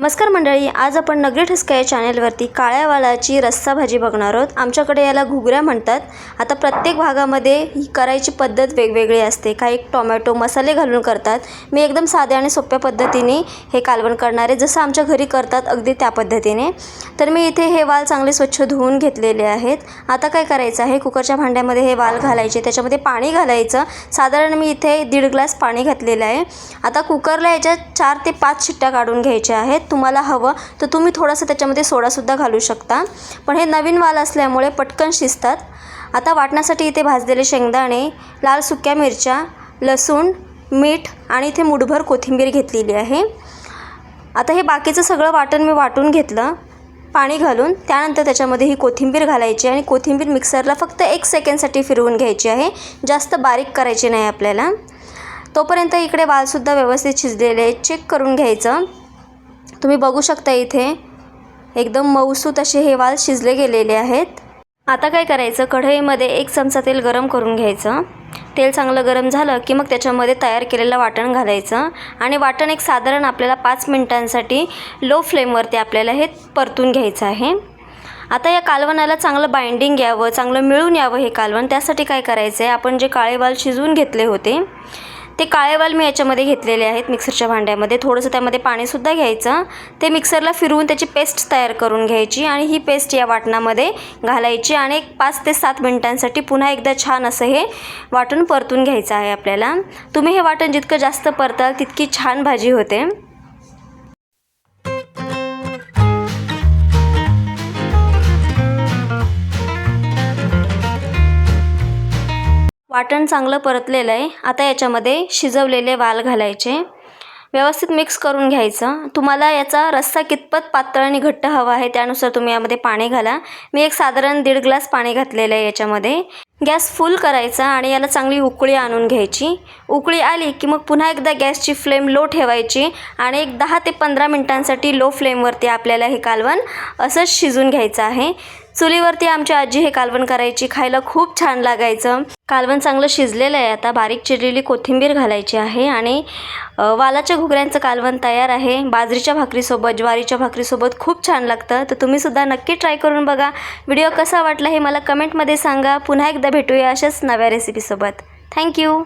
नमस्कार मंडळी आज आपण नगरी ठसका या चॅनेलवरती काळ्या वालाची रस्सा भाजी बघणार आहोत. आमच्याकडे याला घुगऱ्या म्हणतात. आता प्रत्येक भागामध्ये ही करायची पद्धत वेगवेगळी असते. काही टोमॅटो मसाले घालून करतात. मी एकदम साध्या आणि सोप्या पद्धतीने हे कालवण करणार आहे. जसं आमच्या घरी करतात अगदी त्या पद्धतीने. तर मी इथे हे वाल चांगले स्वच्छ धुवून घेतलेले आहेत. आता काय करायचं आहे? कुकरच्या भांड्यामध्ये हे वाल घालायचे. त्याच्यामध्ये पाणी घालायचं. साधारण मी इथे दीड ग्लास पाणी घातलेलं आहे. आता कुकरला याच्यात चार ते पाच शिट्ट्या काढून घ्यायच्या आहेत. तुम्हाला हवं तर तुम्ही थोडंसं त्याच्यामध्ये सोडासुद्धा घालू शकता. पण हे नवीन वाल असल्यामुळे पटकन शिजतात. आता वाटण्यासाठी इथे भाजलेले शेंगदाणे लाल सुक्या मिरच्या लसूण मीठ आणि इथे मुठभर कोथिंबीर घेतलेली आहे. आता हे बाकीचं सगळं वाटण मी वाटून घेतलं पाणी घालून. त्यानंतर त्याच्यामध्ये ही कोथिंबीर घालायची आणि कोथिंबीर मिक्सरला फक्त एक सेकंडसाठी फिरवून घ्यायची आहे. जास्त बारीक करायची नाही आपल्याला. तोपर्यंत इकडे वालसुद्धा व्यवस्थित शिजलेले चेक करून घ्यायचं. तुम्ही बघू शकता इथे. एकदम मऊसूत असे हे वाल शिजले गेलेले आहेत. आता काय करायचं? कढईमध्ये एक चमचा तेल गरम करून घ्यायचं. तेल चांगलं गरम झालं की मग त्याच्यामध्ये तयार केलेलं वाटण घालायचं आणि वाटण एक साधारण आपल्याला पाच मिनटांसाठी लो फ्लेमवरती आपल्याला हे परतून घ्यायचं आहे. आता या कालवणाला चांगलं बाइंडिंग यावं चांगलं मिळून यावं हे कालवण. त्यासाठी काय करायचं आहे आपण जे काळे वाल शिजवून घेतले होते ते काळे वाल मी याच्यामध्ये घेतलेले आहेत मिक्सरच्या भांड्यामध्ये. थोडंसं त्यामध्ये पाणीसुद्धा घ्यायचं. ते मिक्सरला फिरवून त्याची पेस्ट तयार करून घ्यायची आणि ही पेस्ट या वाटणामध्ये घालायची आणि एक पाच ते सात मिनिटांसाठी पुन्हा एकदा छान असं हे वाटण परतून घ्यायचं आहे आपल्याला. तुम्ही हे वाटण जितकं जास्त परताल तितकी छान भाजी होते. वाटण चांगलं परतलेलं आहे. आता याच्यामध्ये शिजवलेले वाल घालायचे. व्यवस्थित मिक्स करून घ्यायचं. तुम्हाला याचा रस्सा कितपत पातळ आणि घट्ट हवा आहे त्यानुसार तुम्ही यामध्ये पाणी घाला. मी एक साधारण दीड ग्लास पाणी घातलेलं आहे याच्यामध्ये. गॅस फुल करायचा आणि याला चांगली उकळी आणून घ्यायची. उकळी आली की मग पुन्हा एकदा गॅसची फ्लेम लो ठेवायची आणि एक दहा ते पंधरा मिनटांसाठी लो फ्लेमवरती आपल्याला हे कालवण असंच शिजून घ्यायचं आहे. चुलीवरती आमची आजी हे कालवण करायची खायला खूप छान लागायचं. कालवण चांगलं शिजलेलं आहे आता बारीक चिरलेली कोथिंबीर घालायची आहे आणि वालाच्या घुगऱ्यांचं कालवण तयार आहे. बाजरीच्या भाकरीसोबत ज्वारीच्या भाकरीसोबत खूप छान लागतं. तर तुम्हीसुद्धा नक्की ट्राय करून बघा. व्हिडिओ कसा वाटला हे मला कमेंटमध्ये सांगा. पुन्हा एकदा भेटूया अशाच नव्या रेसिपीसोबत थँक्यू